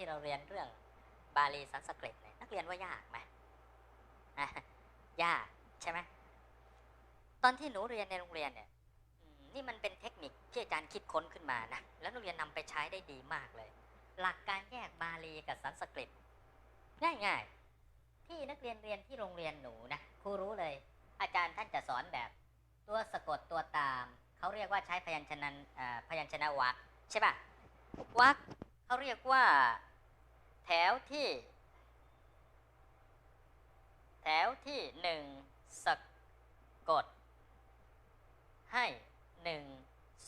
ที่เราเรียนเรื่องบาลีสันสกฤตเนี่ยนักเรียนว่ายากไหมยากใช่ไหมตอนที่หนูเรียนในโรงเรียนเนี่ยนี่มันเป็นเทคนิคที่อาจารย์คิดค้นขึ้นมานะแล้วนักเรียนนำไปใช้ได้ดีมากเลย หลักการแยกบาลีกับสันสกฤต ง่ายๆ ที่นักเรียนเรียนที่โรงเรียนหนูนะครูรู้เลย อาจารย์ท่านจะสอนแบบตัวสะกดตัวตาม เขาเรียกว่าใช้พยัญชนะพยัญชนะวรรคใช่ป่ะวรรคเขาเรียกว่า แถวที่ แถวที่หนึ่งสะกด ให้หนึ่ง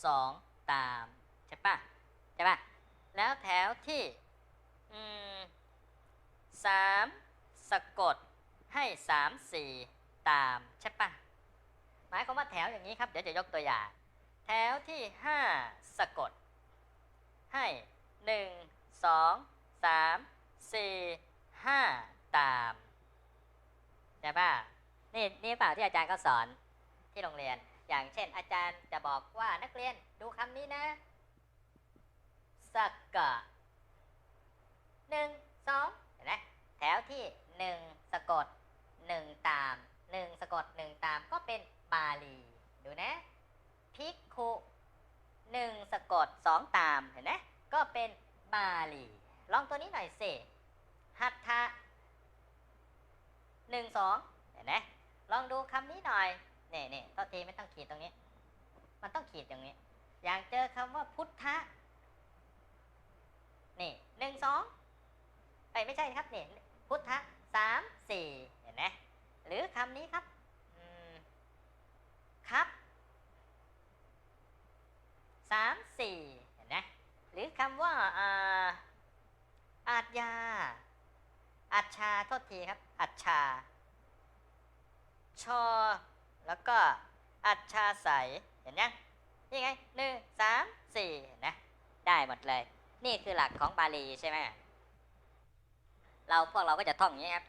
สองตาม ใช่ป่ะใช่ป่ะแล้วแถวที่สามสะกดให้สามสี่ตาม ใช่ป่ะหมายความว่าแถวอย่างนี้ครับ เดี๋ยวจะยกตัวอย่าง แถวที่ห้าสะกด ให้หนึ่งสอง สามสี่ห้าตามใช่ป่ะนี่นี่เปล่าที่อาจารย์ก็สอนที่โรงเรียน อย่างเช่น อาจารย์จะบอกว่านักเรียนดูคำนี้นะสกกะหนึ่งสองเห็นไหมแถวที่หนึ่งสะกดหนึ่งตามหนึ่งสะกดหนึ่งตามก็เป็นบาลี ดูนะพิกขุหนึ่งสะกดสองตามเห็นไหมก็เป็นบาลี ลองตัวนี้หน่อยสิหัตถะหนึ่งสองเห็นไหมลองดูคำนี้หน่อยนี่นี่ตัวทีไม่ต้องขีดตรงนี้ มันต้องขีดอย่างนี้ อย่างเจอคำว่าพุทธะนี่หนึ่งสองไอ้ไม่ใช่ครับนี่พุทธะสามสี่เห็นไหมหรือคำนี้ครับครับสามสี่เห็นไหมหรือคำว่าอ่า ยา อัจชาโทษทีครับ อัจชา ชอ แล้วก็อัจชาใส เห็นยังนี่ไงหนึ่งสามสี่นะได้หมดเลย นี่คือหลักของบาลีใช่ไหมเราพวกเราก็จะท่องอย่างนี้ครับ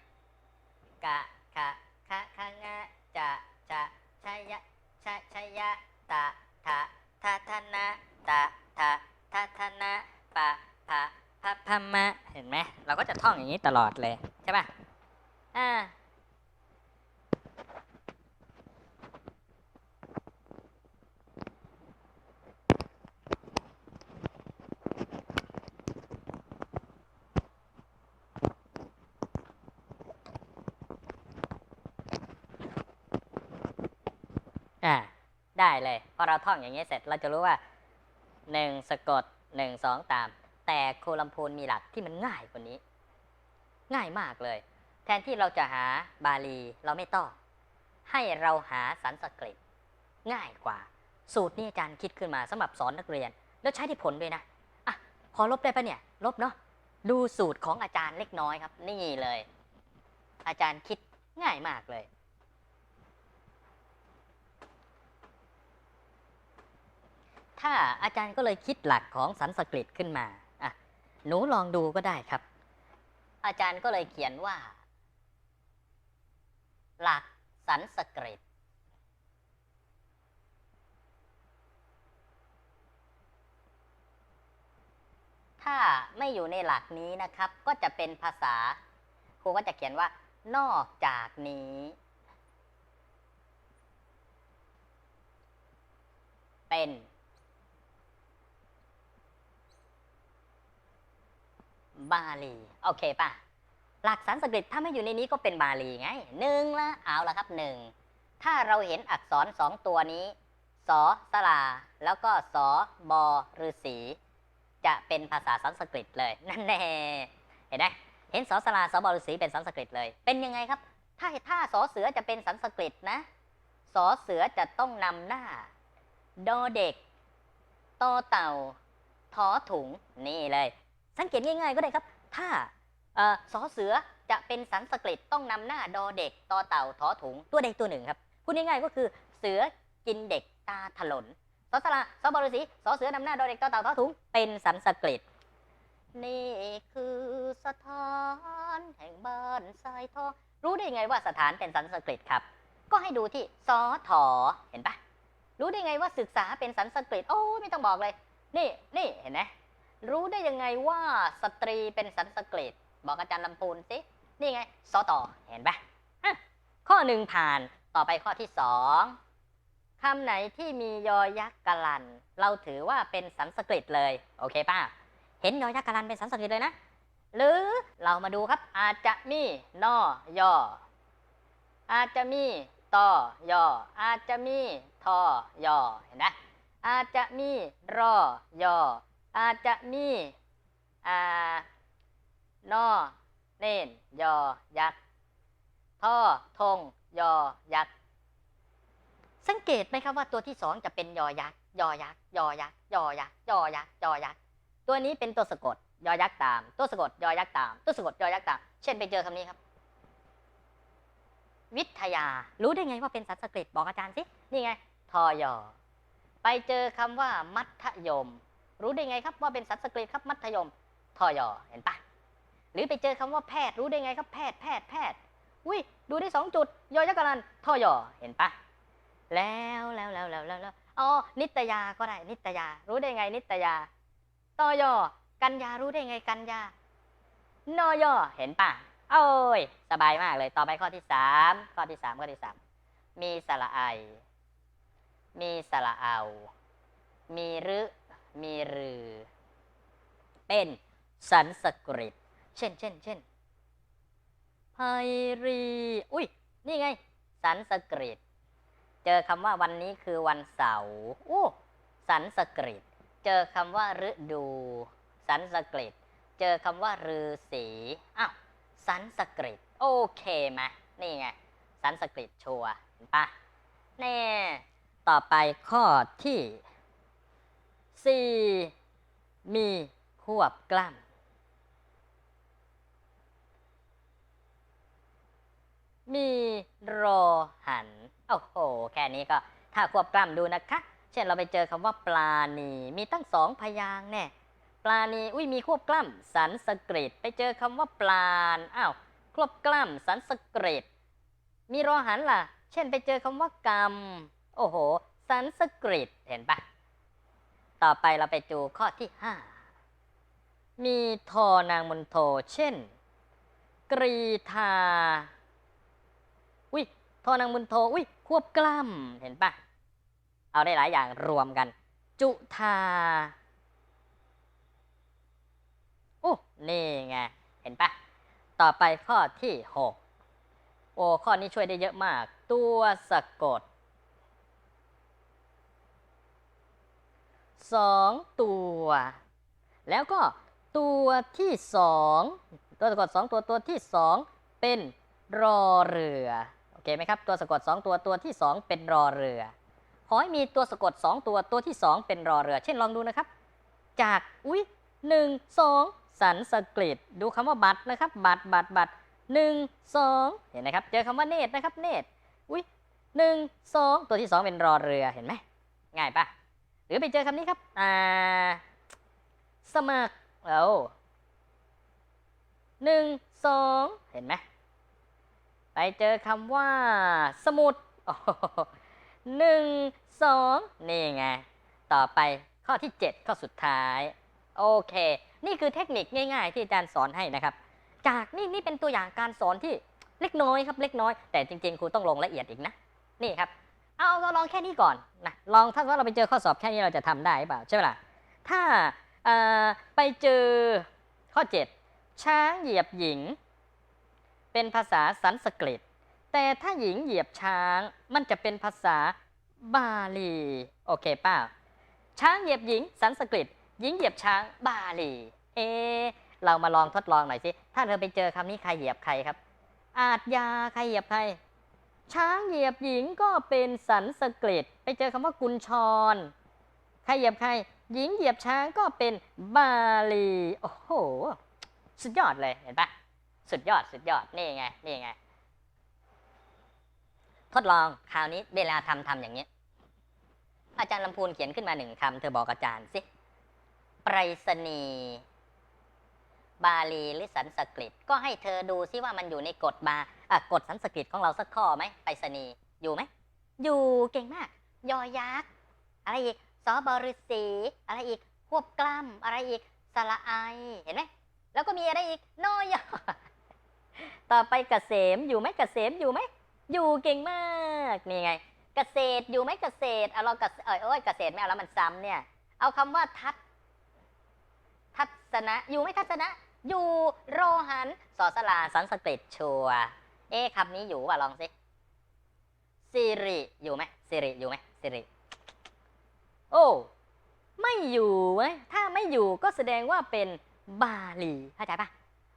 กะขะคะคะงะจะจะชัยยะชะชัยยะตะทะทะทะนะตะทะทะทะนะปะพะ พะพมะเห็นไหมเราก็จะท่องอย่างนี้ตลอดเลยใช่ป่ะอ่าอ่าได้เลย พอเราท่องอย่างนี้เสร็จเราจะรู้ว่าหนึ่งสะกดหนึ่งสองตาม แต่โครูลำพูนมีหลักที่มันง่ายกว่านี้ ง่ายมากเลย แทนที่เราจะหาบาลีเราไม่ต้อง ให้เราหาสันสกฤต ง่ายกว่า สูตรนี้อาจารย์คิดขึ้นมาสำหรับสอนนักเรียน แล้วใช้ได้ผลด้วยนะอะพอลบได้ปะเนี่ย ลบเนาะดูสูตรของอาจารย์เล็กน้อยครับ นี่เลย อาจารย์คิดง่ายมากเลยถ้าอาจารย์ก็เลยคิดหลักของสันสกฤตขึ้นมา หนูลองดูก็ได้ครับ อาจารย์ก็เลยเขียนว่า หลักสันสกฤตถ้าไม่อยู่ในหลักนี้นะครับ ก็จะเป็นภาษา ครูก็จะเขียนว่า นอกจากนี้ เป็น บาลี โอเคป่ะ หลักสันสกฤตถ้าไม่อยู่ในนี้ก็เป็นบาลีไงหนึ่งละเอาละครับหนึ่งถ้าเราเห็นอักษรสองตัวนี้สอสลา แล้วก็สอบอฤษีจะเป็นภาษาสันสกฤตเลย นั่นแน่เห็นไหมเห็นสอสลาสอบอฤษีเป็นสันสกฤตเลย เป็นยังไงครับ ถ้าถ้าสอเสือจะเป็นสันสกฤตนะสอเสือจะต้องนำหน้า ดอเด็กตอเต่าทอถุงนี่เลย สังเกตง่ายๆก็ได้ครับ ถ้าอ่อสอเสือจะเป็นสันสกฤตต้องนำหน้าดอเด็กตอเต่าทอถุงตัวใดตัวหนึ่งครับพูดง่ายๆก็คือเสือกินเด็กตาถลนสอสลาสอบอฤษีสอเสือนำหน้าดอเด็กตอเต่าทอถุงเป็นสันสกฤตนี่คือสถานแห่งบ้านทรายทองรู้ได้ไงว่าสถานเป็นสันสกฤตครับ ก็ให้ดูที่สอถอเห็นปะรู้ได้ไงว่าศึกษาเป็นสันสกฤตโอ้ไม่ต้องบอกเลย นี่นี่เห็นไหม รู้ได้ยังไงว่าสตรีเป็นสันสกฤตบอกอาจารย์ลำพูนสิ นี่ไงสอต่อเห็นปะะข้อหนึ่งผ่านต่อไปข้อที่สองคำไหนที่มียอยักษ์กะลัน เราถือว่าเป็นสันสกฤตเลย โอเคป่ะ เห็นยอยักษ์กะลันเป็นสันสกฤตเลยนะ หรือเรามาดูครับ อาจจะมีนอยออาจจะมีตอยออาจจะมีทอยอเห็นไหมอาจจะมีรอยอ อาจจะมีอานอเน่นยอยักษ์ท่อทงยอยักษ์สังเกตไหมครับว่าตัวที่สองจะเป็นยอยักษ์ยอยักษ์ยอยักษ์ยอยักษ์ยอยักษ์ยอยักษ์ตัวนี้เป็นตัวสะกดยอยักษ์ตาม ตัวสะกดยอยักษ์ตาม ตัวสะกดยอยักษ์ตาม เช่นไปเจอคำนี้ครับ วิทยา รู้ได้ไงว่าเป็นสันสกฤตบอกอาจารย์สินี่ไงทอยอไปเจอคำว่ามัธยม รู้ได้ไงครับว่าเป็นสันสกฤตครับมัธยมทอยอเห็นปะหรือไปเจอคำว่าแพทย์รู้ได้ไงครับแพทย์แพทย์แพทย์อุ้ยดูได้สองจุดยอยักษ์กรันทอยอเห็นปะแล้วแล้วแล้วแล้วแล้วอ้อ๋อนิตยาก็ได้นิตยา รู้ได้ไง นิตยาตอยอกันยารู้ได้ไงกันยานอยอเห็นปะโอ้ยสบายมากเลยต่อไปข้อที่สามข้อที่สามข้อที่สามมีสระไอ มีสระเอา มีรึ มีรือ เป็นสันสกฤต เช่นเช่นเช่นไพรี อุ้ย นี่ไง สันสกฤต เจอคำว่าวันนี้คือวันเสาร์อู้สันสกฤต เจอคำว่าฤดู สันสกฤต เจอคำว่าฤาษีอ้าวสันสกฤต โอเคไหมนี่ไง สันสกฤตชัวร์เห็นปะแน่ ต่อไปข้อที่ สี่มีควบกล้ำมีรอหัน โอ้โห แค่นี้ก็ถ้าควบกล้ำดูนะคะ เช่นเราไปเจอคำว่าปลาณี มีตั้งสองพยางแน่ ปลาณี อุ้ยมีควบกล้ำสันสกฤต ไปเจอคำว่าปลานอ้าว ควบกล้ำสันสกฤต มีรอหันล่ะ เช่นไปเจอคำว่ากรรม โอ้โห สันสกฤต เห็นปะ ต่อไปเราไปดูข้อที่ห้ามีทอนางมนโท เช่น กรีธาอุ้ยทอนางมนโทอุ้ยควบกล้ำเห็นปะเอาได้หลายอย่างรวมกัน จุธาโอ้นี่ไง เห็นปะต่อไปข้อที่หกโอ้ข้อนี้ช่วยได้เยอะมาก ตัวสะกด สองตัว แล้วก็ตัวที่สองตัวสะกดสองตัวตัวที่สองเป็นรอเรือ โอเคไหมครับ ตัวสะกดสองตัวตัวที่สองเป็นรอเรือ ขอให้มีตัวสะกดสองตัวตัวที่สองเป็นรอเรือ เช่นลองดูนะครับ จาก อุ้ยหนึ่งสองสันสกฤตดูคำว่าบัตรนะครับ บัตรบัตรบัตรหนึ่งสองเห็นไหมครับ เจอคำว่าเนตรนะครับ เนตรอุ้ยหนึ่งสองตัวที่สองเป็นรอเรือ เห็นไหม ง่ายปะ หรือไปเจอคำนี้ครับ อ่า สมัครเอาหนึ่งสองเห็นไหมไปเจอคำว่า สมุดหหนึ่งสองนี่ไง ต่อไปข้อที่ 7 ข้อสุดท้าย โอเค นี่คือเทคนิคง่ายๆ ที่อาจารย์สอนให้นะครับ จากนี่นี่เป็นตัวอย่างการสอนที่เล็กน้อยครับ เล็กน้อย แต่จริงๆครูต้องลงละเอียดอีกนะ นี่ครับ เอาเราลองแค่นี้ก่อนนะลองถ้าว่าเราไปเจอข้อสอบแค่นี้เราจะทำได้เปล่าใช่ไหมล่ะถ้าไปเจอข้อ 7 ช้างเหยียบหญิง เป็นภาษาสันสกฤต แต่ถ้าหญิงเหยียบช้างมันจะเป็นภาษาบาลี โอเคป่าช้างเหยียบหญิงสันสกฤต หญิงเหยียบช้างบาลี เอ เรามาลองทดลองหน่อยสิ ถ้าเธอไปเจอคำนี้ใครเหยียบใครครับ อาจยาใครเหยียบใคร ช้างเหยียบหญิงก็เป็นสันสกฤตไปเจอคำว่ากุญชร ใครเหยียบใคร หญิงเหยียบช้างก็เป็นบาลี โอ้โห สุดยอดเลยเห็นปะสุดยอดสุดยอด นี่ไง นี่ไง ทดลองคราวนี้เวลาทำทำอย่างนี้ อาจารย์ลำพูนเขียนขึ้นมาหนึ่งคำ เธอบอกอาจารย์สิ ไปรษณีย์ บาลีหรือสันสกฤต ก็ให้เธอดูซิว่ามันอยู่ในกฎบาอะกฎสันสกฤตของเราสักข้อไหมไปรษณีย์อยู่ไหม อยู่เก่งมาก ยอยักษ์อะไรอีกสอบฤษีอะไรอีกควบกล้ำอะไรอีกสระไอเห็นไหมแล้วก็มีอะไรอีกนอยอต่อไปกเกษมอยู่ไหมกเกษมอยู่ไหมอยู่เก่งมากนี่ไง เกษตรอยู่ไหมเกษตรเอาเราเกษเออเกษตรไม่เอาแล้วมันซ้ำเนี่ย เอาคำว่าทัศ ทัศนะ อยู่ไหมทัศนะ อยู่โรหันสอสลาสันสกฤตชัว เอ๊คำนี้อยู่ป่ะลองสิสิริอยู่ไหมสิริอยู่ไหมสิริ โอ้ ไม่อยู่เว้ยถ้าไม่อยู่ก็แสดงว่าเป็นบาลีเข้าใจปะ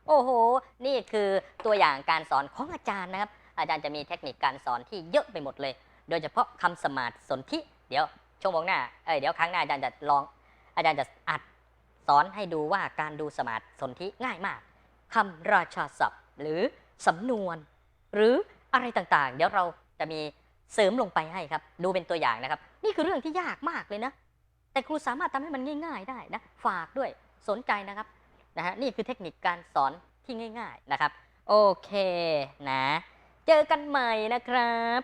โอ้โห นี่คือตัวอย่างการสอนของอาจารย์นะครับ อาจารย์จะมีเทคนิคการสอนที่เยอะไปหมดเลย โดยเฉพาะคำสมาธิสนธิ เดี๋ยวช่วโมงหน้า เอ้ย เดี๋ยวครั้งหน้าอาจารย์จะลอง อาจารย์จะอัด สอนให้ดูว่าการดูสมาธิสนธิง่ายมากคำราชาศัพท์ หรือสำนวน หรืออะไรต่างๆ เดี๋ยวเราจะมีเสริมลงไปให้ครับ ดูเป็นตัวอย่างนะครับ นี่คือเรื่องที่ยากมากเลยนะ แต่ครูสามารถทำให้มันง่าย ๆ ได้นะ ฝากด้วยสนใจนะครับนะฮะนี่คือเทคนิคการสอนที่ง่าย ๆนะครับ โอเคนะ เจอกันใหม่นะครับ